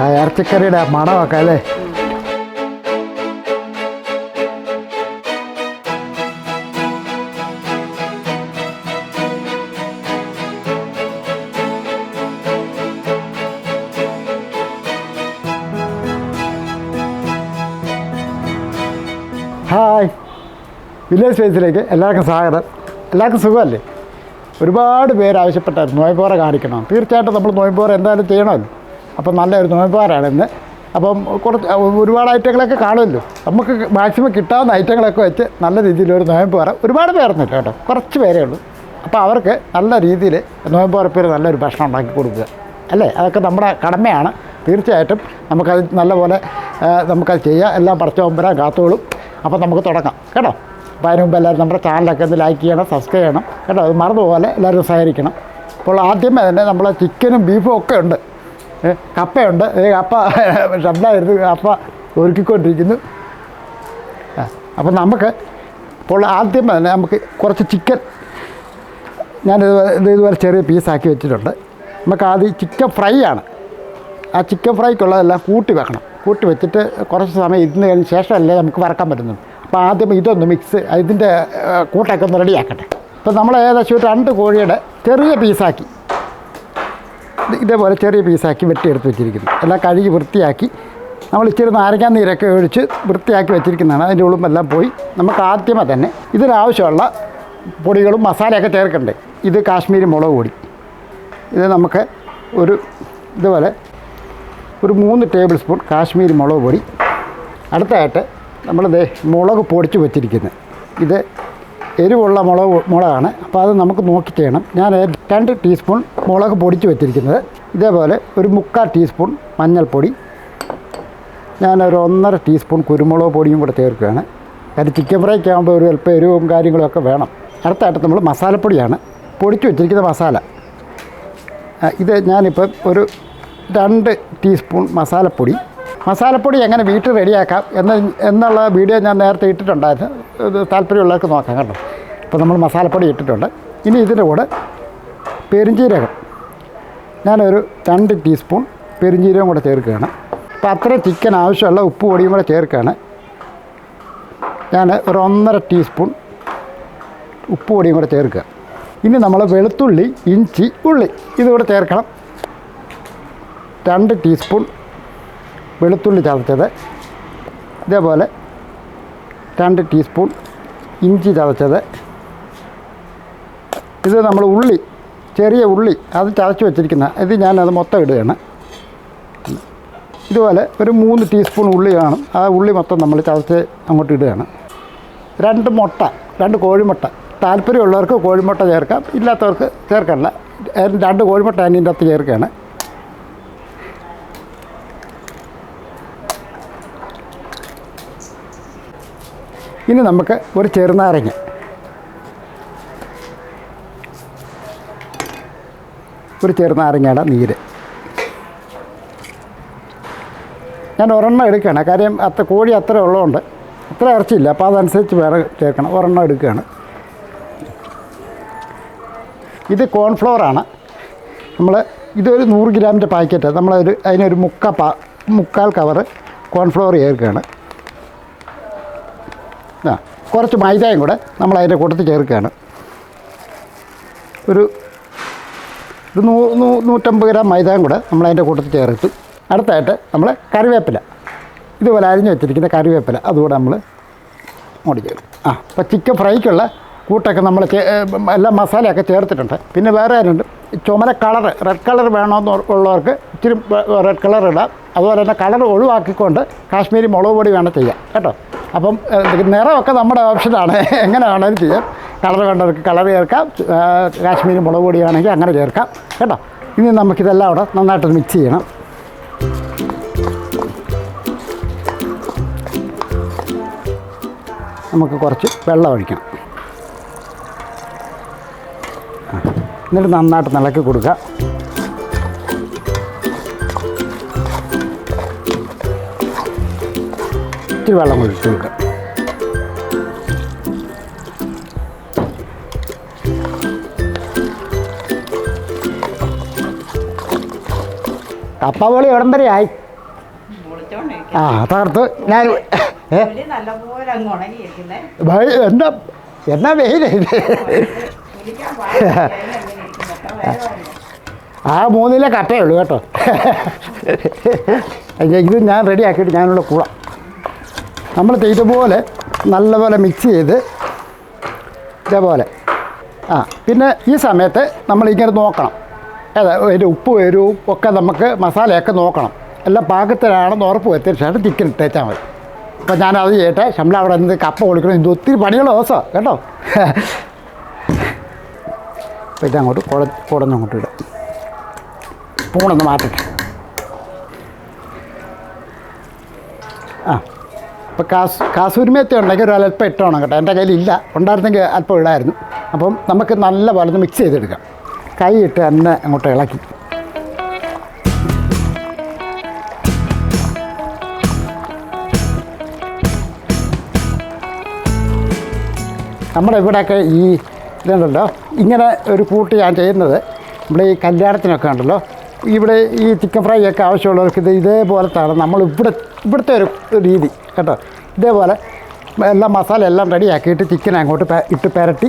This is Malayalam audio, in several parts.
ആ ഇറച്ചിക്കറിയുടെ മണമൊക്കെ അല്ലേ? ഹായ്. വില്ലേജ് സ്പേസിലേക്ക് എല്ലാവർക്കും സ്വാഗതം. എല്ലാവർക്കും സുഖമല്ലേ? ഒരുപാട് പേര് ആവശ്യപ്പെട്ടായിരുന്നു. നോയമ്പോറ കാണിക്കണം. തീർച്ചയായിട്ടും നമ്മൾ നോയമ്പോറ എന്തായാലും ചെയ്യണമല്ലോ. അപ്പം നല്ലൊരു നോയമ്പോറാണ് ഇന്ന്. അപ്പം കുറച്ച് ഒരുപാട് ഐറ്റങ്ങളൊക്കെ കാണുമല്ലോ. നമുക്ക് മാക്സിമം കിട്ടാവുന്ന ഐറ്റങ്ങളൊക്കെ വെച്ച് നല്ല രീതിയിൽ ഒരു നോയമ്പോറ ഒരുപാട് പേരൊന്നുമില്ല കേട്ടോ. കുറച്ച് പേരേ ഉള്ളൂ. അപ്പോൾ അവർക്ക് നല്ല രീതിയിൽ നോയമ്പാറപ്പേര് നല്ലൊരു ഭക്ഷണം ഉണ്ടാക്കി കൊടുക്കുക. അല്ലേ? അതൊക്കെ നമ്മുടെ കടമയാണ്. തീർച്ചയായിട്ടും നമുക്കത് നല്ലപോലെ നമുക്കത് ചെയ്യാം. എല്ലാം പടച്ചോമ്പരാൻ കാത്തോളും അപ്പോൾ നമുക്ക് തുടങ്ങാം. കേട്ടോ? അപ്പോൾ അതിന് മുമ്പ് എല്ലാവരും നമ്മുടെ ചാനലൊക്കെ ഒന്ന് ലൈക്ക് ചെയ്യണം സബ്സ്ക്രൈബ് ചെയ്യണം. കേട്ടോ? അത് മറന്നുപോലെ എല്ലാവരും സഹകരിക്കണം. അപ്പോൾ ആദ്യമേ തന്നെ നമ്മൾ ചിക്കനും ബീഫും ഒക്കെ ഉണ്ട്. കപ്പയുണ്ട്. കപ്പ ശബ്ദമായിരുന്നു കപ്പ ഒരുക്കിക്കൊണ്ടിരിക്കുന്നു. അപ്പം അപ്പോൾ നമുക്ക് ഇപ്പോൾ ആദ്യം തന്നെ നമുക്ക് കുറച്ച് ചിക്കൻ ഞാൻ ഇത് ഇതുപോലെ ചെറിയ പീസാക്കി വെച്ചിട്ടുണ്ട്. നമുക്ക് ആദ്യം ചിക്കൻ ഫ്രൈ ആണ്. ആ ചിക്കൻ ഫ്രൈക്കുള്ളതെല്ലാം കൂട്ടി വെക്കണം. കൂട്ടി വെച്ചിട്ട് കുറച്ച് സമയം ഇരുന്ന് കഴിഞ്ഞ ശേഷമല്ലേ നമുക്ക് വറക്കാൻ പറ്റുന്നത്. അപ്പോൾ ആദ്യം ഇതൊന്ന് മിക്സ് ഇതിന്റെ കൂട്ടൊക്കെ ഒന്ന് റെഡിയാക്കട്ടെ അപ്പോൾ നമ്മൾ ഏകദേശം ഒരു രണ്ട് കോഴിയുടെ ചെറിയ പീസാക്കി ഇതേപോലെ ചെറിയ പീസാക്കി വെട്ടിയെടുത്ത് വെച്ചിരിക്കുന്നു. എല്ലാം കഴുകി വൃത്തിയാക്കി. നമ്മൾ ഇച്ചിരി നാരങ്ങാൻ നീരൊക്കെ ഒഴിച്ച് വൃത്തിയാക്കി വെച്ചിരിക്കുന്നതാണ്. അതിന്റെ ഉളുമ്പെല്ലാം പോയി. നമുക്ക് ആദ്യമേ തന്നെ ഇതിനാവശ്യമുള്ള പൊടികളും മസാലയൊക്കെ ചേർക്കണ്ടേ? ഇത് കാശ്മീരി മുളക് പൊടി. ഇത് നമുക്ക് ഒരു ഇതുപോലെ ഒരു മൂന്ന് ടേബിൾ സ്പൂൺ കാശ്മീരി മുളക് പൊടി. അടുത്തായിട്ട് നമ്മൾ മുളക് പൊടിച്ച് വെച്ചിരിക്കുന്നത്. ഇത് എരിവുള്ള മുളക് മുളകാണ്. അപ്പോൾ അത് നമുക്ക് നോക്കി ചെയ്യണം. ഞാൻ രണ്ട് ടീസ്പൂൺ മുളക് പൊടിച്ച് വെച്ചിരിക്കുന്നത്. ഇതേപോലെ ഒരു മുക്കാൽ ടീസ്പൂൺ മഞ്ഞൾപ്പൊടി. ഞാനൊരു ഒന്നര ടീസ്പൂൺ കുരുമുളക് പൊടിയും കൂടെ ചേർക്കുകയാണ്. അത് ചിക്കൻ ഫ്രൈക്ക് ആകുമ്പോൾ ഒരു അല്പം എരിവും കാര്യങ്ങളും ഒക്കെ വേണം. അടുത്തായിട്ട് നമ്മൾ മസാലപ്പൊടിയാണ്. പൊടിച്ച് വെച്ചിരിക്കുന്ന മസാല. ഇത് ഞാനിപ്പം ഒരു രണ്ട് ടീസ്പൂൺ മസാലപ്പൊടി. മസാലപ്പൊടി എങ്ങനെ വീട്ടിൽ റെഡിയാക്കാം എന്ന എന്നുള്ള വീഡിയോ ഞാൻ നേരത്തെ ഇട്ടിട്ടുണ്ടായിരുന്നു. താല്പര്യമുള്ളവർക്ക് നോക്കാം കേട്ടോ. ഇപ്പോൾ നമ്മൾ മസാലപ്പൊടി ഇട്ടിട്ടുണ്ട്. ഇനി ഇതിന്റെ കൂടെ പെരിഞ്ജീരകം ഞാനൊരു രണ്ട് ടീസ്പൂൺ പെരിഞ്ജീരകം കൂടെ ചേർക്കുകയാണ്. അപ്പോൾ അത്ര ചിക്കൻ ആവശ്യമുള്ള ഉപ്പ് പൊടിയും കൂടെ ചേർക്കുകയാണ്. ഞാൻ ഒരു ഒന്നര ടീസ്പൂൺ ഉപ്പ് പൊടിയും കൂടെ ചേർക്കുക. ഇനി നമ്മൾ വെളുത്തുള്ളി ഇഞ്ചി ഉള്ളി ഇതുകൂടെ ചേർക്കണം. രണ്ട് ടീസ്പൂൺ വെളുത്തുള്ളി ചതച്ചത്. ഇതേപോലെ രണ്ട് ടീസ്പൂൺ ഇഞ്ചി ചതച്ചത്. ഇത് നമ്മൾ ഉള്ളി ചെറിയ ഉള്ളി അത് ചതച്ച് വെച്ചിരിക്കുന്ന ഇത് ഞാനത് മൊത്തം ഇടുകയാണ്. ഇതുപോലെ ഒരു മൂന്ന് ടീസ്പൂൺ ഉള്ളി കാണും. ആ ഉള്ളി മൊത്തം നമ്മൾ ചതച്ച് അങ്ങോട്ട് ഇടുകയാണ്. രണ്ട് മുട്ട രണ്ട് കോഴിമുട്ട. താല്പര്യമുള്ളവർക്ക് കോഴിമുട്ട ചേർക്കാം ഇല്ലാത്തവർക്ക് ചേർക്കണ്ട രണ്ട് കോഴിമുട്ട ഞാൻ ഇതിന്റെ അകത്ത് ചേർക്കുകയാണ്. ഇനി നമുക്ക് ഒരു ചെറുനാരങ്ങ. ഒരു ചെറുനാരങ്ങയുടെ നീര്. ഞാൻ ഒരെണ്ണം എടുക്കുകയാണ്. കാര്യം അത്ര കോഴി അത്ര ഉള്ളതുകൊണ്ട് അത്ര ഇറച്ചിയില്ല. അപ്പോൾ അതനുസരിച്ച് വേറെ ചേർക്കണം. ഒരെണ്ണം എടുക്കുകയാണ്. ഇത് കോൺഫ്ലോറാണ് നമ്മൾ ഇതൊരു നൂറ് ഗ്രാമിന്റെ പാക്കറ്റ് നമ്മളൊരു അതിനൊരു മുക്ക പാ മുക്കാൽ കവറ് കോൺഫ്ലോർ ചേർക്കുകയാണ്. ആ കുറച്ച് മൈദയും കൂടെ നമ്മൾ അതിന്റെ കൂട്ടത്തിൽ ചേർക്കുകയാണ്. ഒരു ഒരു നൂ നൂ- നൂറ്റമ്പത് ഗ്രാം മൈദയും കൂടെ നമ്മൾ അതിന്റെ കൂട്ടത്തിൽ ചേർത്ത് അടുത്തായിട്ട് നമ്മൾ കറിവേപ്പില. ഇതുപോലെ അരിഞ്ഞു വെച്ചിരിക്കുന്ന കറിവേപ്പില അതുകൂടെ നമ്മൾ മോടി ചേർക്കും ആ അപ്പോൾ ചിക്കൻ ഫ്രൈക്കുള്ള കൂട്ടൊക്കെ നമ്മൾ എല്ലാ മസാലയൊക്കെ ചേർത്തിട്ടുണ്ട്. പിന്നെ വേറെ ആരുണ്ട്? ചുമല കളർ റെഡ് കളർ വേണമെന്ന് ഉള്ളവർക്ക് ഇച്ചിരി റെഡ് കളർ ഇടാം. അതുപോലെ തന്നെ കളർ ഒഴിവാക്കിക്കൊണ്ട് കാശ്മീരി മുളക് പൊടി വേണം ചെയ്യാം. കേട്ടോ? അപ്പം നിറമൊക്കെ നമ്മുടെ ഓപ്ഷനാണ് എങ്ങനെ വേണമെങ്കിലും ചെയ്യാം. കളർ വേണ്ടവർക്ക് കളർ ചേർക്കാം. കാശ്മീരി മുളക് പൊടിയാണെങ്കിൽ അങ്ങനെ ചേർക്കാം. കേട്ടോ? ഇനി നമുക്കിതെല്ലാം അവിടെ നന്നായിട്ട് മിക്സ് ചെയ്യണം. നമുക്ക് കുറച്ച് വെള്ളം ഒഴിക്കണം എന്നിട്ട് നന്നായിട്ട് നിലക്കി കൊടുക്കുക. ഇച്ചിരി വെള്ളം ഒഴിച്ചു കൊടുക്കുക കപ്പ പൊളി എവിടം വരെ ആയി? ആ തകർത്ത്. ഞാൻ എന്താ എന്നാ വെയിൽ വെയിലേ. ആ മൂന്നിലെ കട്ടേ ഉള്ളൂ കേട്ടോ. ഇത് ഞാൻ റെഡി ആക്കിയിട്ട് ഞാനുള്ള കൂടാം നമ്മൾ ഇതുപോലെ നല്ലപോലെ മിക്സ് ചെയ്ത് ഇതേപോലെ. ആ പിന്നെ ഈ സമയത്ത് നമ്മൾ ഇങ്ങനെ നോക്കണം. ഏതാ ഒരു ഉപ്പ് വരും ഒക്കെ നമുക്ക് മസാലയൊക്കെ നോക്കണം. എല്ലാം പാകത്തിലാണെന്ന് ഉറപ്പ് വരുത്തിയ ശേഷം ചിക്കൻ ഇട്ടേച്ചാൽ മതി. അപ്പോൾ ഞാനത് ചെയ്യട്ടെ. ശമ്പളം അവിടെ നിന്ന് കപ്പ കൊടുക്കണം ഇത് ഒത്തിരി പണിയുള്ള ദിവസമാണ് കേട്ടോ. അപ്പോൾ ഇതങ്ങോട്ട് കുട കുടഞ്ഞങ്ങോട്ട് ഇടാം. പൂണൊന്ന് മാറ്റട്ടെ. ആ. ഇപ്പോൾ കാസ് കാസൂരിമേത്തി ഉണ്ടെങ്കിൽ ഒരു അല്പം ഇട്ടോണം കേട്ടോ. എന്റെ കയ്യിലില്ല. ഉണ്ടായിരുന്നെങ്കിൽ അല്പം ഇടായിരുന്നു അപ്പം നമുക്ക് നല്ല പോലെ മിക്സ് ചെയ്തെടുക്കാം. കൈ ഇട്ട് തന്നെ അങ്ങോട്ട് ഇളക്കി. നമ്മുടെ ഇവിടെയൊക്കെ ഈ ഇതുണ്ടല്ലോ. ഇങ്ങനെ ഒരു കൂട്ട് ഞാൻ ചെയ്യുന്നത് നമ്മുടെ ഈ കല്യാണത്തിനൊക്കെ ഉണ്ടല്ലോ. ഇവിടെ ഈ ചിക്കൻ ഫ്രൈ ഒക്കെ ആവശ്യമുള്ളവർക്ക് ഇത് ഇതേപോലത്താണ്. നമ്മൾ ഇവിടെ ഇവിടുത്തെ ഒരു രീതി കേട്ടോ. ഇതേപോലെ എല്ലാം മസാല എല്ലാം റെഡിയാക്കിയിട്ട് ചിക്കൻ അങ്ങോട്ട് ഇട്ട് പുരട്ടി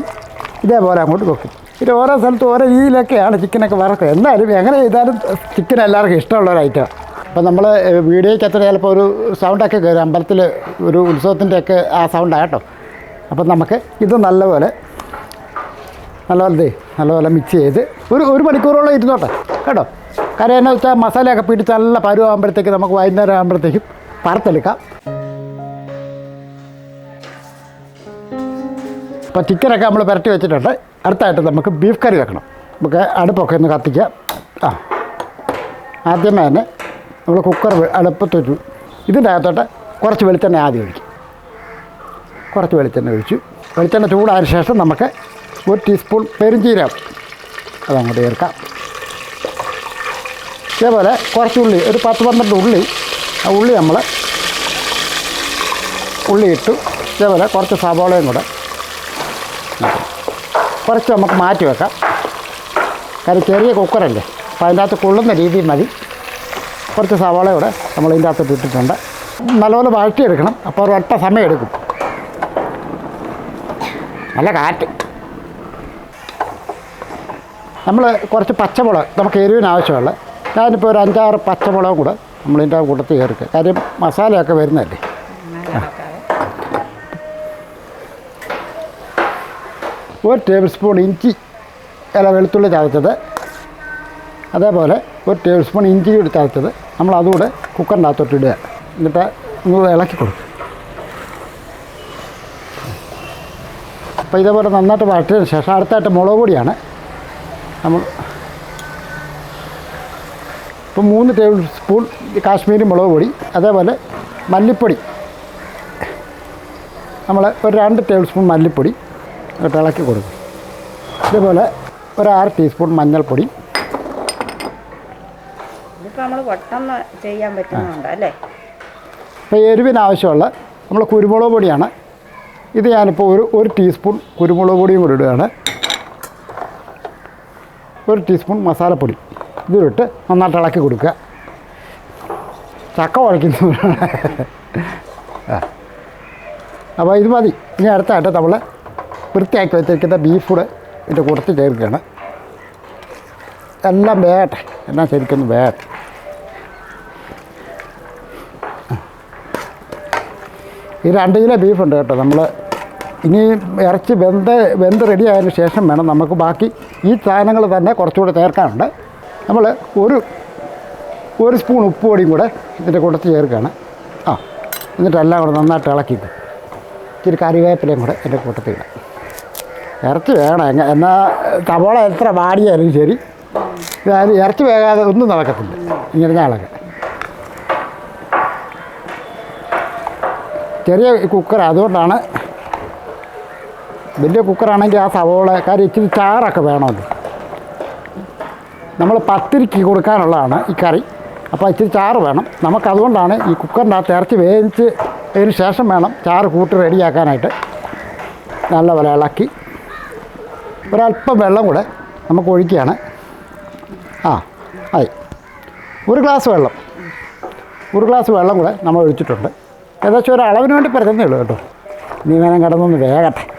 ഇതേപോലെ അങ്ങോട്ട് വെക്കും. ഇത് ഓരോ സ്ഥലത്ത് ഓരോ രീതിയിലൊക്കെയാണ് ചിക്കനൊക്കെ വറക്കുക എന്നാലും എങ്ങനെ ചെയ്താലും ചിക്കൻ എല്ലാവർക്കും ഇഷ്ടമുള്ള ഒരു ഐറ്റമാണ് അപ്പോൾ നമ്മൾ വീഡിയോയ്ക്കകത്ത് ചിലപ്പോൾ ഒരു സൗണ്ടൊക്കെ കയറും അമ്പലത്തിൽ ഒരു ഉത്സവത്തിന്റെ ഒക്കെ ആ സൗണ്ടാണ് കേട്ടോ. അപ്പം നമുക്ക് ഇത് നല്ലപോലെ നല്ലപോലെ നല്ലപോലെ മിക്സ് ചെയ്ത് ഒരു ഒരു മണിക്കൂറോളം ഇരുന്നോട്ടെ. കേട്ടോ. കാര്യം എന്നാ വെച്ചാൽ മസാലയൊക്കെ പിടിച്ച് നല്ല പരുവാകുമ്പോഴത്തേക്ക് നമുക്ക് വൈകുന്നേരം ആകുമ്പോഴത്തേക്കും വറുത്തെടുക്കാം അപ്പോൾ ചിക്കനൊക്കെ നമ്മൾ പുരട്ടി വെച്ചിട്ടുണ്ട്. അടുത്തായിട്ട് നമുക്ക് ബീഫ് കറി വെക്കണം. നമുക്ക് അടുപ്പൊക്കെ ഒന്ന് കത്തിക്കാം. ആ. ആദ്യമേ തന്നെ നമ്മൾ കുക്കർ അടുപ്പത്ത് വെച്ചു ഇതിന്റെ അകത്തോട്ട് കുറച്ച് വെളിച്ചെണ്ണ ആദ്യം ഒഴിക്കും. കുറച്ച് വെളിച്ചെണ്ണ ഒഴിച്ചു. വെളിച്ചെണ്ണ ചൂടായ ശേഷം നമുക്ക് ഒരു ടീസ്പൂൺ പെരുംജീരകം അതങ്ങോട്ട് ചേർക്കാം. ഇതേപോലെ കുറച്ച് ഉള്ളി ഒരു പത്ത് പന്ത്രണ്ട് ഉള്ളി ആ ഉള്ളി നമ്മൾ ഉള്ളി ഇട്ടു ഇതേപോലെ കുറച്ച് സവാളയും കൂടെ കുറച്ച് നമുക്ക് മാറ്റി വെക്കാം. കാര്യം ചെറിയ കുക്കറല്ലേ. അപ്പോൾ അതിന്റെ അകത്ത് കൊള്ളുന്ന രീതിയിൽ മതി. കുറച്ച് സവാള കൂടെ നമ്മൾ ഇതിന്റെ അകത്ത് ഇട്ടിട്ടുണ്ട്. നല്ലപോലെ വഴറ്റിയെടുക്കണം. അപ്പോൾ ഒരു ഒറ്റ സമയം എടുക്കും. നല്ല കാറ്റ്. നമ്മൾ കുറച്ച് പച്ചമുളക് നമുക്ക് എരിവിന് ആവശ്യമുള്ള ഞാനിപ്പോൾ ഒരു അഞ്ചാറ് പച്ചമുളകും കൂടെ നമ്മളിതിന്റെ കൂട്ടത്തിൽ ചേർക്കുക. കാര്യം മസാലയൊക്കെ വരുന്നതല്ലേ? ഒരു ടേബിൾ സ്പൂൺ ഇഞ്ചി അല്ല വെളുത്തുള്ളി ചതച്ചത് അതേപോലെ ഒരു ടേബിൾ സ്പൂൺ ഇഞ്ചി കൂടി ചതച്ചത് നമ്മൾ അതുകൂടെ കുക്കറിന്റെ അകത്തോട്ട് ഇടുക. എന്നിട്ട് ഒന്ന് ഇളക്കി കൊടുക്കുക. അപ്പോൾ ഇതേപോലെ നന്നായിട്ട് വഴറ്റിയതിന് ശേഷം അടുത്തായിട്ട് മുളക് പൊടിയാണ്. നമ്മൾ ഇപ്പോൾ മൂന്ന് ടേബിൾ സ്പൂൺ കാശ്മീരി മുളക് പൊടി അതേപോലെ മല്ലിപ്പൊടി. നമ്മൾ ഒരു രണ്ട് ടേബിൾ സ്പൂൺ മല്ലിപ്പൊടി ഇളക്കി കൊടുക്കും. ഇതേപോലെ ഒരു ആറ് ടീസ്പൂൺ മഞ്ഞൾപ്പൊടി. ചെയ്യാൻ പറ്റുന്നുണ്ട് അല്ലേ? ഇപ്പോൾ എരിവിന് ആവശ്യമുള്ള നമ്മൾ കുരുമുളക് പൊടിയാണ്. ഇത് ഞാനിപ്പോൾ ഒരു ഒരു ടീസ്പൂൺ കുരുമുളക് പൊടിയും കൂടി ഇടുകയാണ്. ഒരു ടീസ്പൂൺ മസാലപ്പൊടി. ഇതിലിട്ട് നന്നായിട്ട് ഇളക്കി കൊടുക്കുക. ചക്ക കുഴയ്ക്കുന്നു അപ്പോൾ ഇത് മതി. ഇനി അടുത്തായിട്ട് നമ്മൾ വൃത്തിയാക്കി വെച്ചിരിക്കുന്ന ബീഫ് കൂടെ ഇതിന്റെ കൂട്ടത്തിൽ ചേർക്കുകയാണ്. എല്ലാം വേട്ടെ എല്ലാം ശരിക്കും വേട്ടെ ഈ രണ്ട് കിലോ ബീഫുണ്ട് കേട്ടോ നമ്മൾ. ഇനി ഇറച്ചി വെന്ത് വെന്ത് റെഡി ആയതിനു ശേഷം വേണം നമുക്ക് ബാക്കി ഈ സാധനങ്ങൾ തന്നെ കുറച്ചുകൂടെ ചേർക്കാനുണ്ട്. നമ്മൾ ഒരു ഒരു സ്പൂൺ ഉപ്പ് പൊടിയും കൂടെ ഇതിന്റെ കൂട്ടത്തിൽ ചേർക്കുകയാണ്. ആ എന്നിട്ട് എല്ലാം കൂടെ നന്നായിട്ട് ഇളക്കിയിട്ട് ഇച്ചിരി കറിവേപ്പിലയും കൂടെ എന്റെ കൂട്ടത്തിൽ ഇടാം. ഇറച്ചി വേണം. എന്നാൽ തവള എത്ര വാടിയാലും ശരി. അതായത് ഇറച്ചി വേകാതെ ഒന്നും നടക്കത്തില്ല. ഇങ്ങനെ ഞാളൊക്കെ ചെറിയ കുക്കർ അതുകൊണ്ടാണ് വലിയ കുക്കറാണെങ്കിൽ ആ സവോള കാര്യം ഇച്ചിരി ചാറൊക്കെ വേണമല്ലോ. നമ്മൾ പത്തിരിക്ക് കൊടുക്കാനുള്ളതാണ് ഈ കറി. അപ്പോൾ ഇച്ചിരി ചാറ് വേണം. നമുക്കതുകൊണ്ടാണ് ഈ കുക്കറിന്റെ അകത്ത് ഇറച്ചി വേവിച്ച് അതിന് ശേഷം വേണം ചാറ് കൂട്ടി റെഡിയാക്കാനായിട്ട്. നല്ല നല്ലപോലെ ഇളക്കി. ഒരല്പം വെള്ളം കൂടെ നമുക്ക് ഒഴിക്കുകയാണ്. ആ ആയി. ഒരു ഗ്ലാസ് വെള്ളം. ഒരു ഗ്ലാസ് വെള്ളം കൂടെ നമ്മൾ ഒഴിച്ചിട്ടുണ്ട്. ഏകദേശം ഒരു അളവിന് വേണ്ടി പറയുന്നേ ഉള്ളൂ കേട്ടോ. നീ വേണം കിടന്നൊന്ന് വേഗട്ടെ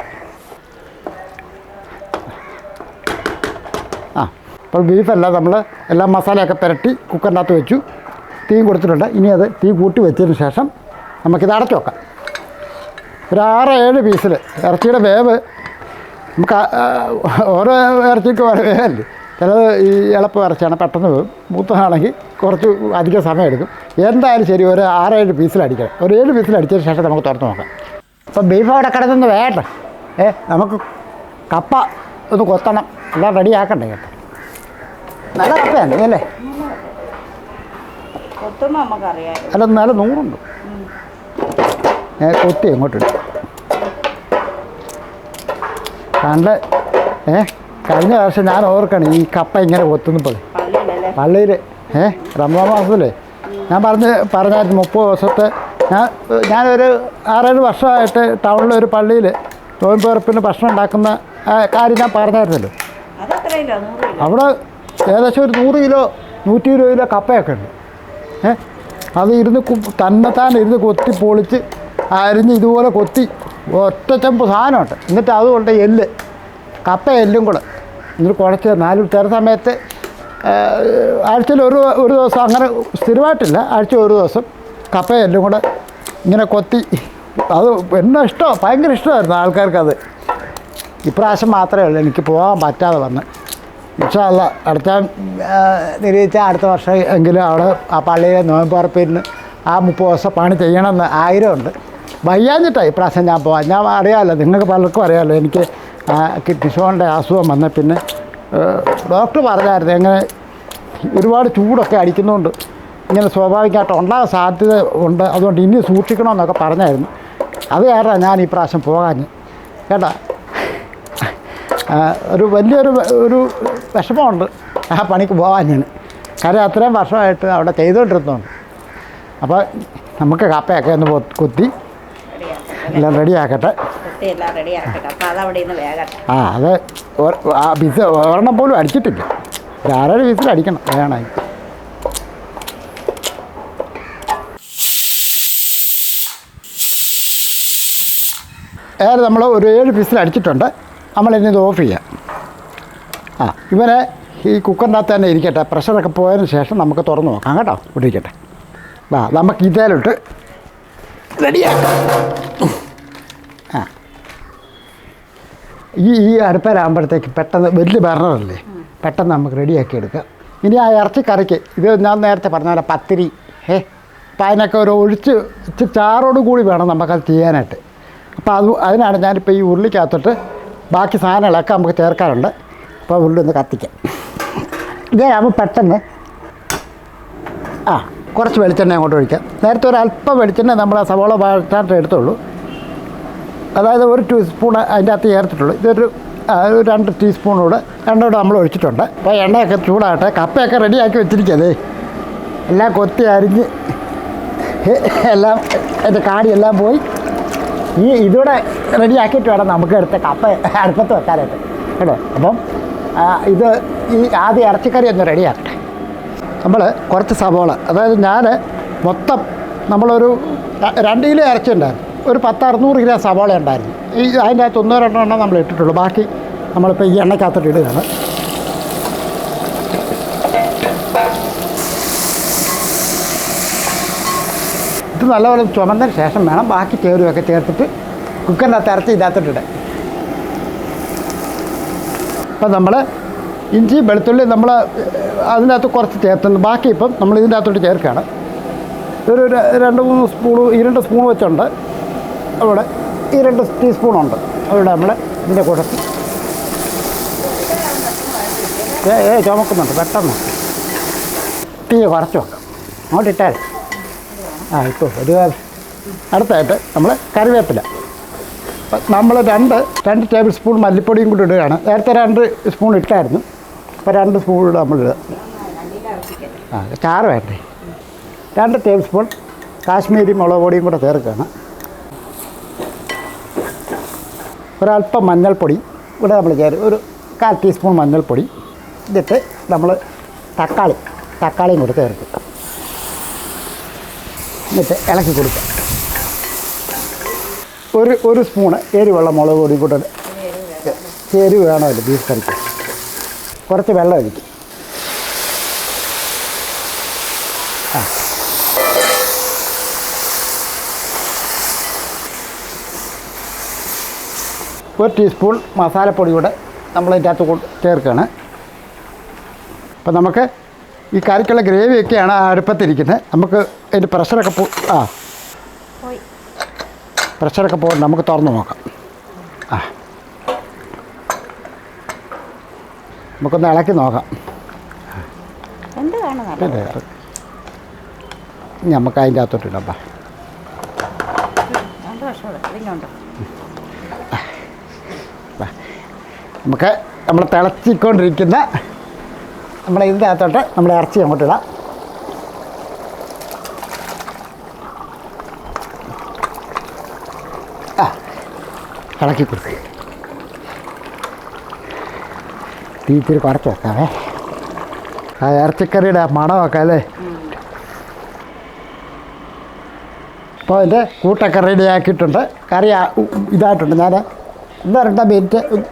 അപ്പോൾ ബീഫല്ല നമ്മൾ എല്ലാ മസാലയൊക്കെ പുരട്ടി കുക്കറിന്റെ അകത്ത് വെച്ചു. തീ കൊടുത്തിട്ടുണ്ട്. ഇനി അത് തീ കൂട്ടി വെച്ചതിന് ശേഷം നമുക്കിത് അടച്ചു വെക്കാം. ഒരു ആറ് ഏഴ് പീസിൽ ഇറച്ചിയുടെ വേവ് നമുക്ക് ഓരോ ഇറച്ചിക്ക് ഓരോ വേവല്ലേ? ചിലത് ഈ എളുപ്പം ഇറച്ചിയാണ് പെട്ടെന്ന് വേവും. മൂത്തതാണെങ്കിൽ കുറച്ച് അധികം സമയം എടുക്കും എന്തായാലും ശരി ഒരു ആറേഴ് പീസിലടിക്കണം ഒരു ഏഴ് പീസിൽ അടിച്ചതിന് ശേഷം നമുക്ക് തുറന്ന് നോക്കാം. അപ്പം ബീഫ് അവിടെ കിടന്നൊന്ന് വേണ്ട. ഏ നമുക്ക് കപ്പ ഒന്ന് കൊത്തണം. എല്ലാം റെഡിയാക്കണ്ടേ കേട്ടോ? നല്ല കപ്പയാണ് അല്ലേ? അല്ല നല്ല നൂറുണ്ട്. ഞാൻ കൊത്തി ഇങ്ങോട്ടുണ്ട് കണ്ട് ഏ കഴിഞ്ഞ വർഷം ഞാൻ ഓർക്കണം ഈ കപ്പ ഇങ്ങനെ കൊത്തുന്നപ്പോൾ പള്ളിയിൽ ഏ റമദാൻ മാസത്തിലേ. ഞാൻ പറഞ്ഞ് പറഞ്ഞായിരുന്നു മുപ്പത് ദിവസത്തെ ഞാൻ ഞാനൊരു ആറേഴ് വർഷമായിട്ട് ടൗണിലെ ഒരു പള്ളിയിൽ നോയമ്പുറപ്പിന് ഭക്ഷണം ഉണ്ടാക്കുന്ന കാര്യം ഞാൻ പറഞ്ഞായിരുന്നല്ലോ. അവിടെ ഏകദേശം ഒരു നൂറ് കിലോ നൂറ്റി ഇരുപത് കിലോ കപ്പയൊക്കെ ഉണ്ട്. ഏ? അത് ഇരുന്ന് തന്നെ തന്നെത്താൻ ഇരുന്ന് കൊത്തി പൊളിച്ച് അരിഞ്ഞ് ഇതുപോലെ കൊത്തി ഒറ്റ ചെമ്പ് സാധനമുണ്ട് എന്നിട്ട് അതുകൊണ്ട് എല്ല്. കപ്പ എല്ലും കൂടെ. എന്നിട്ട് കുഴച്ച് നാല് ചില സമയത്ത് ആഴ്ചയിൽ ഒരു ഒരു ദിവസം അങ്ങനെ സ്ഥിരമായിട്ടില്ല. ആഴ്ച ഒരു ദിവസം കപ്പ എല്ലും കൂടെ ഇങ്ങനെ കൊത്തി. അത് എന്നെ ഇഷ്ടമാണ് ഭയങ്കര ഇഷ്ടമായിരുന്നു ആൾക്കാർക്കത് ഇപ്രാവശ്യം മാത്രമേ ഉള്ളൂ എനിക്ക് പോകാൻ പറ്റാതെ വന്ന്. ഇൻഷാല്ല അടുത്ത ആ, അടുത്ത വർഷം എങ്കിലും അവിടെ ആ പള്ളിയിലെ നോയമ്പറപ്പിന് ആ മുപ്പത് ദിവസം പണി ചെയ്യണമെന്ന് ആഗ്രഹമുണ്ട്. വയ്യാഞ്ഞിട്ടാണ് ഇപ്രാവശ്യം ഞാൻ പോവാം. ഞാൻ അറിയാമല്ലോ നിങ്ങൾക്ക് പലർക്കും അറിയാമല്ലോ എനിക്ക് കിഡ്നി സ്റ്റോണിന്റെ അസുഖം വന്ന പിന്നെ ഡോക്ടർ പറഞ്ഞായിരുന്നു എങ്ങനെ ഒരുപാട് ചൂടൊക്കെ അടിക്കുന്നതുകൊണ്ട് ഇങ്ങനെ സ്വാഭാവികമായിട്ട് ഉണ്ടാകാൻ സാധ്യത ഉണ്ട്. അതുകൊണ്ട് ഇനി സൂക്ഷിക്കണമെന്നൊക്കെ പറഞ്ഞായിരുന്നു. അത് കാരണം ഞാൻ ഈ പ്രാവശ്യം പോകാഞ്ഞ്. കേട്ടോ ഒരു വലിയൊരു ഒരു വിഷമമുണ്ട്. ആ പണിക്ക് പോകാൻ ഞാൻ. കാര്യം അത്രയും വർഷമായിട്ട് അവിടെ ചെയ്തുകൊണ്ടിരുന്നുണ്ട് അപ്പോൾ നമുക്ക് കപ്പയൊക്കെ ഒന്ന് കുത്തി എല്ലാം റെഡിയാക്കട്ടെ. ആ അത് ആ ബിസ് ഒരെണ്ണം പോലും അടിച്ചിട്ടില്ല. ഒരു ആറേഴ് പീസിൽ അടിക്കണം. വേണമെങ്കിൽ ഏറെ നമ്മൾ ഒരു ഏഴ് പീസിൽ അടിച്ചിട്ടുണ്ട്. നമ്മളിനി ഇത് ഓഫ് ചെയ്യാം ആ ഇവരെ ഈ കുക്കറിന്റെ അകത്ത് തന്നെ ഇരിക്കട്ടെ. പ്രഷറൊക്കെ പോയതിന് ശേഷം നമുക്ക് തുറന്ന് നോക്കാം കേട്ടോ. ഇട്ടിരിക്കട്ടെ വാ നമുക്ക് ഇതേലോട്ട് റെഡിയാക്കാം. ആ. ഈ ഈ അടുപ്പരാകുമ്പോഴത്തേക്ക് പെട്ടെന്ന് വലിയ ബർണറല്ലേ പെട്ടെന്ന് നമുക്ക് റെഡിയാക്കി എടുക്കാം. ഇനി ആ ഇറച്ചി കറിക്ക് ഇത് ഞാൻ നേരത്തെ പറഞ്ഞ പോലെ പത്തിരി ഏ അപ്പം അതിനൊക്കെ ഒരു ഒഴിച്ച് ഇച്ചിരി ചാറോട് കൂടി വേണം നമുക്കത് ചെയ്യാനായിട്ട്. അപ്പോൾ അത് അതിനാണ് ഞാനിപ്പോൾ ഈ ഉരുളിക്കകത്തോട്ട് ബാക്കി സാധനങ്ങളൊക്കെ നമുക്ക് ചേർക്കാറുണ്ട്. അപ്പോൾ ഉരുളി ഒന്ന് കത്തിക്കാം. ഇതേയാകുമ്പോൾ പെട്ടെന്ന് ആ കുറച്ച് വെളിച്ചെണ്ണ അങ്ങോട്ട് ഒഴിക്കാം. നേരത്തെ ഒരു അല്പം വെളിച്ചെണ്ണ നമ്മൾ ആ സവോള പാട്ടാട്ട് എടുത്തുള്ളൂ. അതായത് ഒരു ടീസ്പൂൺ അതിന്റെ അകത്ത് ചേർത്തിട്ടുള്ളൂ. ഇതൊരു ഒരു രണ്ട് ടീസ്പൂണൂടെ രണ്ടോടെ നമ്മൾ ഒഴിച്ചിട്ടുണ്ട്. അപ്പോൾ എണ്ണയൊക്കെ ചൂടാകട്ടെ. കപ്പയൊക്കെ റെഡിയാക്കി വെച്ചിരിക്കതേ എല്ലാം കൊത്തി അരിഞ്ഞ് എല്ലാം എന്റെ കാടിയെല്ലാം പോയി. ഈ ഇതൂടെ റെഡിയാക്കിയിട്ട് വേണം നമുക്ക് എടുത്ത കപ്പ അടുപ്പത്ത് വെക്കാനായിട്ട്. കേട്ടോ? അപ്പം ഇത് ഈ ആദ്യം ഇറച്ചിക്കറി ഒന്ന് റെഡിയാക്കട്ടെ നമ്മൾ കുറച്ച് സവോള അതായത് ഞാൻ മൊത്തം നമ്മളൊരു രണ്ട് കിലോ ഇറച്ചി ഉണ്ടായിരുന്നു. ഒരു പത്ത് അറുന്നൂറ് കിലോ സവോള ഉണ്ടായിരുന്നു. ഈ അതിന്റെ അകത്ത് ഒന്നോ രണ്ടോ എണ്ണം നമ്മൾ ഇട്ടിട്ടുള്ളൂ. ബാക്കി നമ്മളിപ്പോൾ ഈ എണ്ണയ്ക്കകത്തോട്ട് ഇടുകയാണ്. നല്ലപോലെ ചുമന്നതിന് ശേഷം വേണം ബാക്കി ചേരുവൊക്കെ ചേർത്തിട്ട് കുക്കറിനകത്ത് ഇറച്ചി ഇതിനകത്തോട്ട് ഇടാൻ അപ്പം നമ്മൾ ഇഞ്ചി വെളുത്തുള്ളി നമ്മൾ അതിനകത്ത് കുറച്ച് ചേർത്തുണ്ട് ബാക്കി ഇപ്പം നമ്മൾ ഇതിന്റെ അകത്തോട്ട് ചേർക്കുകയാണ്. ഒരു രണ്ട് മൂന്ന് സ്പൂൺ ഈ രണ്ട് സ്പൂൺ വെച്ചുണ്ട്. അവിടെ ഈ രണ്ട് ടീസ്പൂണുണ്ട്. അവിടെ നമ്മൾ ഇതിന്റെ കൂട്ടത്തിൽ ഏ ഏ ചുമക്കുന്നുണ്ട്. പെട്ടെന്ന്. തീ കുറച്ച് വെക്കാം. അങ്ങോട്ട് ഇട്ടാൽ ആ ഇപ്പോൾ ഒരു അടുത്തായിട്ട് നമ്മൾ കറിവേപ്പില. നമ്മൾ രണ്ട് രണ്ട് ടേബിൾ സ്പൂൺ മല്ലിപ്പൊടിയും കൂടി ഇടുകയാണ്. നേരത്തെ രണ്ട് സ്പൂൺ ഇട്ടായിരുന്നു. അപ്പോൾ രണ്ട് സ്പൂൺ ഇടുക നമ്മൾ ആ ചാറ് വേണ്ടേ രണ്ട് ടേബിൾ സ്പൂൺ കാശ്മീരി മുളക് പൊടിയും കൂടെ ചേർക്കുകയാണ്. ഒരല്പം മഞ്ഞൾപ്പൊടി ഇവിടെ നമ്മൾ ചേരും ഒരു കാൽ ടീസ്പൂൺ മഞ്ഞൾപ്പൊടി ഇതിട്ട് നമ്മൾ തക്കാളി തക്കാളിയും കൂടെ ചേർക്കും. എന്നിട്ട് ഇളക്കി കൊടുക്കുക. ഒരു ഒരു സ്പൂണ് എരിവെള്ളം മുളക് പൊടി കൂടെ എരിവ് വേണമല്ലോ ബീഫ് കറിക്ക് കുറച്ച് വെള്ളം ഒഴിക്കും. ആ. ഒരു ടീസ്പൂൺ മസാലപ്പൊടി കൂടെ നമ്മൾ അകത്ത് ചേർക്കുകയാണ്. അപ്പം നമുക്ക് ഈ കറിക്കുള്ള ഗ്രേവിയൊക്കെയാണ് ആ അടുപ്പത്തിരിക്കുന്നത്. നമുക്ക് അതിന്റെ പ്രഷറൊക്കെ പോ ആ. പോയി. പ്രഷറൊക്കെ പോകണം നമുക്ക് തുറന്ന് നോക്കാം. ആ. നമുക്കൊന്ന് ഇളക്കി നോക്കാം. നമുക്ക് അതിന്റെ അകത്തോട്ട് ഇടാം നമുക്ക് നമ്മൾ തിളച്ചിക്കൊണ്ടിരിക്കുന്ന നമ്മൾ ഇതിന്റെ അകത്തോട്ട് നമ്മൾ ഇറച്ചി അങ്ങോട്ട് ഇടാം. ആ ഇളക്കി കൊടുക്കുക തീ കുറച്ച് വെക്കാവേ. ആ ഇറച്ചിക്കറിയുടെ മണമൊക്കെ അല്ലേ? അപ്പോൾ അതിന്റെ കൂട്ടൊക്കെ റെഡിയാക്കിയിട്ടുണ്ട് കറി ആ- ഇതായിട്ടുണ്ട്. ഞാൻ എന്താ രണ്ടാം മിനിറ്റ് ഒന്ന്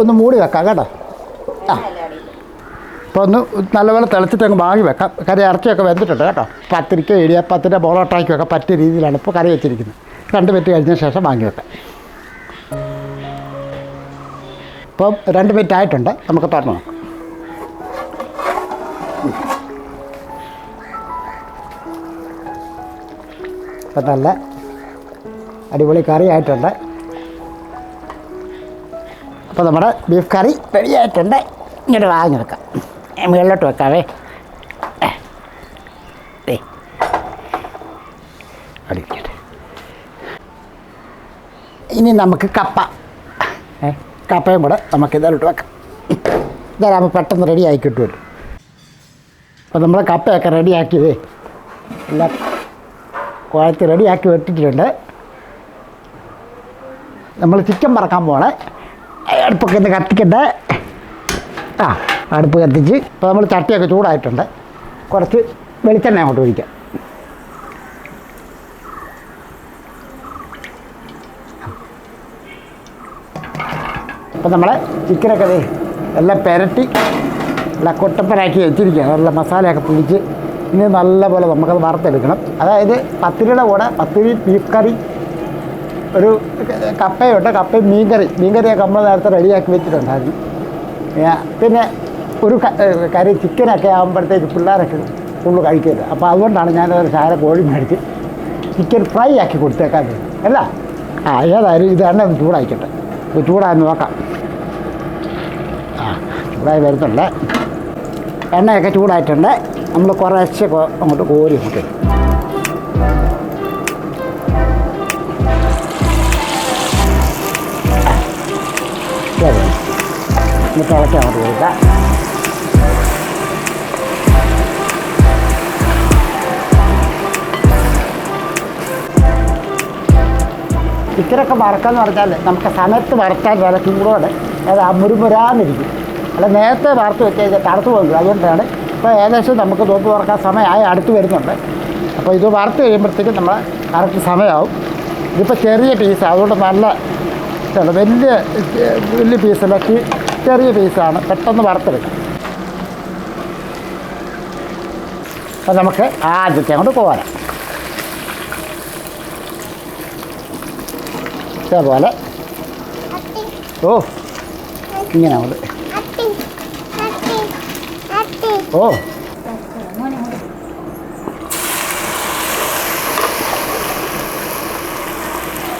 ഒന്ന് മൂടി വെക്കാം കേട്ടോ. ആ. അപ്പോൾ ഒന്ന് നല്ലപോലെ തിളച്ചിട്ട് അങ്ങ് വാങ്ങി വെക്കാം. കറി ഇറച്ചിയൊക്കെ വെന്തിട്ടുണ്ട് കേട്ടോ. പത്തിരിക്കോ ഇടിയപ്പത്തിന്റെ ബോളോട്ടാക്കി ഒക്കെ പറ്റിയ രീതിയിലാണ് ഇപ്പോൾ കറി വെച്ചിരിക്കുന്നത്. രണ്ട് മിനിറ്റ് കഴിഞ്ഞ ശേഷം വാങ്ങി വെക്കാം. ഇപ്പം രണ്ട് മിനിറ്റ് ആയിട്ടുണ്ട്. നമുക്ക് തുറന്നു നോക്കാം. ഇപ്പം നല്ല അടിപൊളി കറി ആയിട്ടുണ്ട്. അപ്പോൾ നമ്മുടെ ബീഫ് കറി റെഡി ആയിട്ടുണ്ട്. ഇങ്ങനെ വാങ്ങി വെക്കാം. ഏ, മുകളിലോട്ട് വെക്കാവേ ദേ. ഇനി നമുക്ക് കപ്പ. കപ്പയും കൂടെ നമുക്ക് ഇതിലോട്ട് വെക്കാം. ഇതാകുമ്പോൾ പെട്ടെന്ന് റെഡി ആയി കിട്ടുമല്ലോ. അപ്പോൾ നമ്മൾ കപ്പയൊക്കെ റെഡിയാക്കിയതേ എല്ലാം കുഴച്ച് റെഡിയാക്കി വെട്ടിട്ടുണ്ട്. നമ്മൾ ചിക്കൻ പറക്കാൻ പോണേ അടുപ്പൊക്കെ ഒന്ന് കത്തിക്കട്ടെ. ആ. അടുപ്പ് കത്തിച്ച് ഇപ്പോൾ നമ്മൾ ചട്ടിയൊക്കെ ചൂടായിട്ടുണ്ട്. കുറച്ച് വെളിച്ചെണ്ണ അങ്ങോട്ട് ഒഴിക്കാം. അപ്പോൾ നമ്മൾ ചിക്കനൊക്കെ ദേ എല്ലാം പെരട്ടി നല്ല കൊട്ടപ്പനാക്കി വെച്ചിരിക്കുക നല്ല മസാലയൊക്കെ പിടിച്ച് ഇനി നല്ലപോലെ നമുക്കത് വറുത്തെടുക്കണം. അതായത് പത്തിരിയുടെ കൂടെ പത്തിരി ബീഫ് കറി ഒരു കപ്പയുണ്ട്. കപ്പയും മീൻകറി. മീൻകറിയൊക്കെ നമ്മൾ നേരത്തെ റെഡിയാക്കി വെച്ചിട്ടുണ്ടായിരുന്നു. പിന്നെ ഒരു കറി ചിക്കനൊക്കെ ആകുമ്പോഴത്തേക്ക് പിള്ളേരൊക്കെ ഉള്ളു കഴിക്കരുത്. അപ്പോൾ അതുകൊണ്ടാണ് ഞാനൊരു ചാര കോഴി മേടിച്ച് ചിക്കൻ ഫ്രൈ ആക്കി കൊടുത്തേക്കാൻ അല്ല? ആ ഏതായാലും ഇത് തന്നെ ഒന്ന് ചൂടായിക്കട്ടെ. ഇപ്പോൾ ചൂടായി നോക്കാം. ആ ചൂടായി വരുന്നുണ്ട്. എണ്ണയൊക്കെ ചൂടായിട്ടുണ്ട്. നമ്മൾ കുറേശ്ശെ അങ്ങോട്ട് കോരി അങ്ങോട്ട് എന്നിട്ട് ഇളക്കി അങ്ങോട്ട് കൊടുക്കാം. ചിക്കനൊക്കെ വറക്കാന്ന് പറഞ്ഞാൽ നമുക്ക് സമയത്ത് വറക്കാൻ നല്ല ചൂടോടെ അത് മുരുമുരാന്നിരിക്കും അല്ല നേരത്തെ വറുത്ത് വെച്ച് കഴിഞ്ഞാൽ തണുത്ത് പോകുന്നത് അതുകൊണ്ടാണ്. ഇപ്പോൾ ഏകദേശം നമുക്ക് തോപ്പ് വറക്കാൻ സമയമായി അടുത്ത് വരുന്നുണ്ട്. അപ്പോൾ ഇത് വറുത്ത് കഴിയുമ്പോഴത്തേക്കും നമ്മൾ കറക്റ്റ് സമയമാവും. ഇതിപ്പോൾ ചെറിയ പീസാണ് അതുകൊണ്ട് നല്ല വലിയ വലിയ പീസല്ല ചെറിയ പീസാണ് പെട്ടെന്ന് വറുത്തെടുക്കും അപ്പോൾ നമുക്ക് ആദ്യത്തെ അങ്ങോട്ട് പോരാം. ഇതേപോലെ ഓ ഇങ്ങനെ അങ്ങോട്ട് ഓ.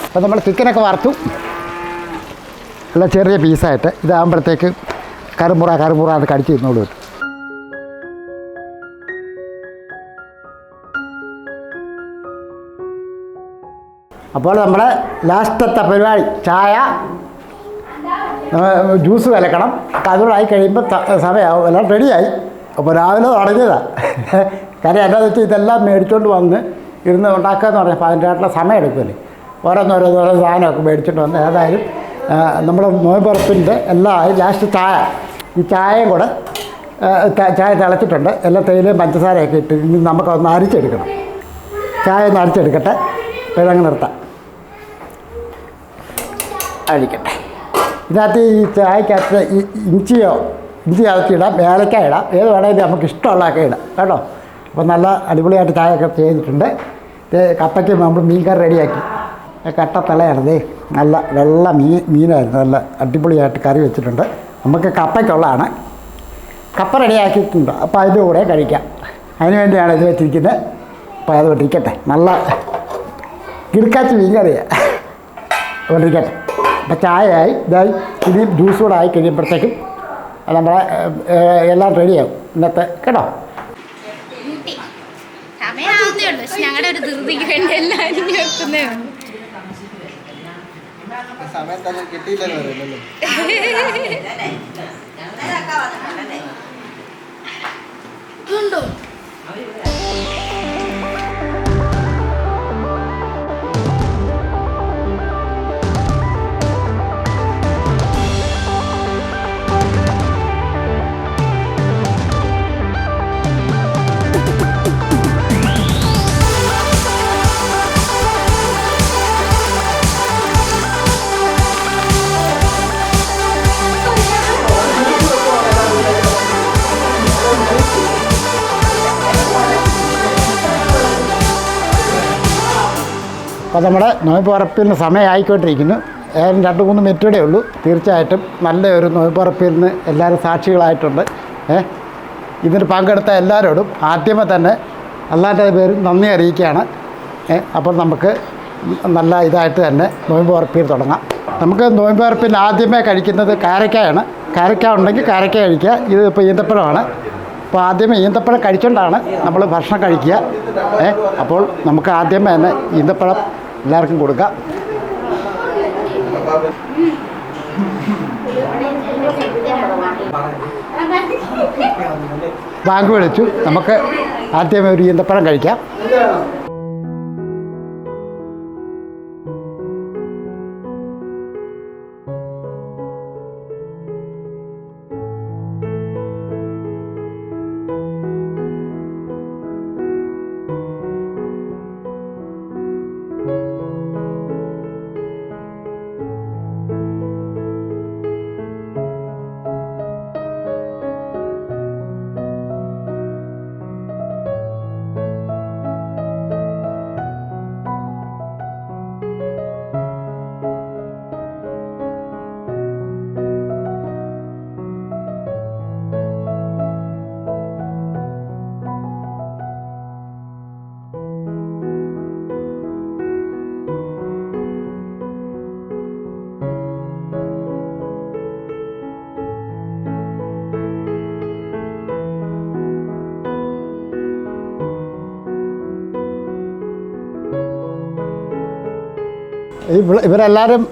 അപ്പോൾ നമ്മൾ ചിക്കനൊക്കെ വറുത്തു. നല്ല ചെറിയ പീസായിട്ട് ഇതാകുമ്പോഴത്തേക്ക് കറുമുറ കറുമുറ അത് കടിച്ച് തിന്നോളൂ അപ്പോൾ നമ്മുടെ ലാസ്റ്റത്തെ പരിപാടി ചായ. ജ്യൂസ് കലക്കണം. അപ്പോൾ അതുകൂടെ ആയി കഴിയുമ്പോൾ സമയമാവും എല്ലാം റെഡിയായി. അപ്പോൾ രാവിലെ തുടങ്ങിയതാണ് കാര്യം എന്താണെന്ന് വെച്ചാൽ ഇതെല്ലാം മേടിച്ചുകൊണ്ട് വന്ന് ഇരുന്ന് ഉണ്ടാക്കുക എന്ന് പറഞ്ഞപ്പോൾ അതിന്റെതായിട്ടുള്ള സമയം എടുക്കുമല്ലേ ഓരോന്നോരോന്ന് ഓരോ സാധനമൊക്കെ മേടിച്ചിട്ട് വന്ന് ഏതായാലും നമ്മുടെ നോയമ്പുറപ്പിന്റെ എല്ലാം ലാസ്റ്റ് ചായ. ഈ ചായയും കൂടെ ചായ തിളച്ചിട്ടുണ്ട്. എല്ലാ തേയിലയും പഞ്ചസാരയൊക്കെ ഇട്ട് ഇനി നമുക്കൊന്ന് അരിച്ചെടുക്കണം. ചായ ഒന്ന് അരിച്ചെടുക്കട്ടെ. ഇതങ്ങ് നിർത്താം. അഴിക്കട്ടെ. ഇതിനകത്ത് ഈ ചായക്കകത്ത് ഈ ഇഞ്ചിയോ ഇഞ്ചി ചതച്ചിടാം ഏലക്ക ഇടാം. ഏത് വേണമെങ്കിലും നമുക്ക് ഇഷ്ടമുള്ളതൊക്കെ ഇടാം. കേട്ടോ? അപ്പോൾ നല്ല അടിപൊളിയായിട്ട് ചായയൊക്കെ ചെയ്തിട്ടുണ്ട്. കപ്പയ്ക്ക് നമ്മൾ മീൻ കറി റെഡിയാക്കി. കട്ട തലയാണ് ദേ നല്ല വെള്ള മീൻ മീനായിരുന്നു. നല്ല അടിപൊളിയായിട്ട് കറി വെച്ചിട്ടുണ്ട്. നമുക്ക് കപ്പയ്ക്കുള്ളതാണ്. കപ്പ റെഡിയാക്കിയിട്ടുണ്ട്. അപ്പോൾ അതിന്റെ കൂടെ കഴിക്കാം. അതിന് വേണ്ടിയാണ് ഇത് വെച്ചിരിക്കുന്നത്. അപ്പോൾ അത് ഇരിക്കട്ടെ നല്ല കിടക്കാച്ച് മീൻ കറിയാണ് അതുകൊണ്ട് ഇരിക്കട്ടെ അപ്പോൾ ചായയായി. ഇതായി ഇനിയും ജ്യൂസ് കൂടെ ആയി കഴിയുമ്പോഴത്തേക്കും ഏ, എല്ലാം റെഡിയാവും ഇന്നത്തെ കേട്ടോ. ഞങ്ങളുടെ ഒരു ധൃതിക്ക് വേണ്ടി എല്ലാവരും വെക്കുന്നേ സമയത്തൊന്നും കിട്ടിയില്ലല്ലോ ഉണ്ടോ? അപ്പോൾ നമ്മുടെ നോയമ്പ് ഉറപ്പിന് സമയമായിക്കൊണ്ടിരിക്കുന്നു. ഏതായാലും രണ്ട് മൂന്ന് മിനിറ്റൂടെ ഉള്ളൂ. തീർച്ചയായിട്ടും നല്ലൊരു നോയമ്പ് ഉറപ്പിന് എല്ലാവരും സാക്ഷികളായിട്ടുണ്ട്. ഏ ഇതിന് പങ്കെടുത്ത എല്ലാവരോടും ആദ്യമേ തന്നെ അല്ലാന്റെ പേരും നന്ദി അറിയിക്കുകയാണ്. അപ്പോൾ നമുക്ക് നല്ല ഇതായിട്ട് തന്നെ നോയമ്പ് ഉറപ്പിൽ തുടങ്ങാം. നമുക്ക് നോയമ്പ് ഉറപ്പിൽ ആദ്യമേ കഴിക്കുന്നത് കാരക്കയാണ്. കാരക്ക ഉണ്ടെങ്കിൽ കാരക്ക കഴിക്കുക. ഇത് ഇപ്പോൾ ഈന്തപ്പഴമാണ്. അപ്പോൾ ആദ്യമേ ഈന്തപ്പഴം കഴിച്ചുകൊണ്ടാണ് നമ്മൾ ഭക്ഷണം കഴിക്കുക. അപ്പോൾ നമുക്ക് ആദ്യമേ തന്നെ ഈന്തപ്പഴം എല്ലാവർക്കും കൊടുക്കാം. ബാങ്ക് വിളിച്ചു നമുക്ക് ആദ്യമേ ഒരു ഈന്തപ്പഴം കഴിക്കാം. ഇവരെല്ലാവരും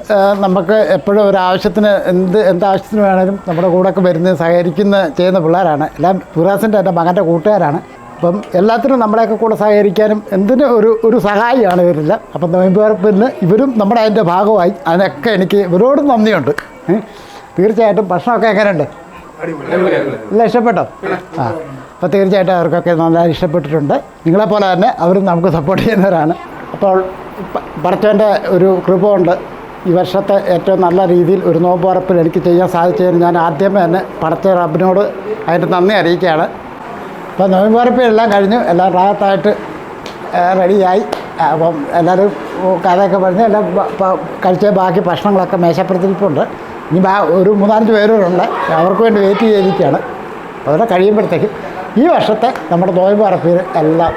നമുക്ക് എപ്പോഴും ഒരു ആവശ്യത്തിന് എന്ത് എന്താവശ്യത്തിന് വേണേലും നമ്മുടെ കൂടെയൊക്കെ വരുന്ന സഹകരിക്കുന്ന ചെയ്യുന്ന പിള്ളേരാണ്. എല്ലാം പുരാസിന്റെ എന്റെ മകന്റെ കൂട്ടുകാരാണ്. അപ്പം എല്ലാത്തിനും നമ്മളെയൊക്കെ കൂടെ സഹകരിക്കാനും എന്തിനും ഒരു ഒരു സഹായിയാണ് ഇവരില്ല. അപ്പം നോയമ്പുറപ്പിന് ഇവരും നമ്മുടെ അതിന്റെ ഭാഗമായി. അതിനൊക്കെ എനിക്ക് ഇവരോടും നന്ദിയുണ്ട്. തീർച്ചയായിട്ടും ഭക്ഷണമൊക്കെ എങ്ങനെയുണ്ട്? ഇല്ല ഇഷ്ടപ്പെട്ടോ? ആ അപ്പം തീർച്ചയായിട്ടും അവർക്കൊക്കെ നല്ല ഇഷ്ടപ്പെട്ടിട്ടുണ്ട്. നിങ്ങളെപ്പോലെ തന്നെ അവരും നമുക്ക് സപ്പോർട്ട് ചെയ്യുന്നവരാണ്. അപ്പോൾ പ- പടച്ചവന്റെ ഒരു കൃപ കൊണ്ട് ഈ വർഷത്തെ ഏറ്റവും നല്ല രീതിയിൽ ഒരു നോമ്പുറപ്പിൽ എനിക്ക് ചെയ്യാൻ സാധിച്ചതിന് ഞാൻ ആദ്യമേ തന്നെ പടച്ച റബ്ബിനോട് അതിന്റെ നന്ദി അറിയിക്കുകയാണ്. അപ്പോൾ നോമ്പ് എല്ലാം കഴിഞ്ഞു എല്ലാം റാഹത്തായിട്ട് ആ, റെഡിയായി. അപ്പം എല്ലാവരും കഥയൊക്കെ പറഞ്ഞ് എല്ലാം കഴിച്ച ബാക്കി ഭക്ഷണങ്ങളൊക്കെ മേശപ്പുറത്തിരിപ്പുണ്ട്. ഇനി ബാ ഒരു മൂന്നാലഞ്ച് പേരുണ്ട് അവർക്ക് വേണ്ടി വെയിറ്റ് ചെയ്തിരിക്കുകയാണ്. അതോടെ കഴിയുമ്പോഴത്തേക്കും ഈ വർഷത്തെ നമ്മുടെ നോയമ്പ് ഉറപ്പിൽ എല്ലാം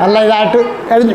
നല്ല ഇതായിട്ട് കഴിഞ്ഞു.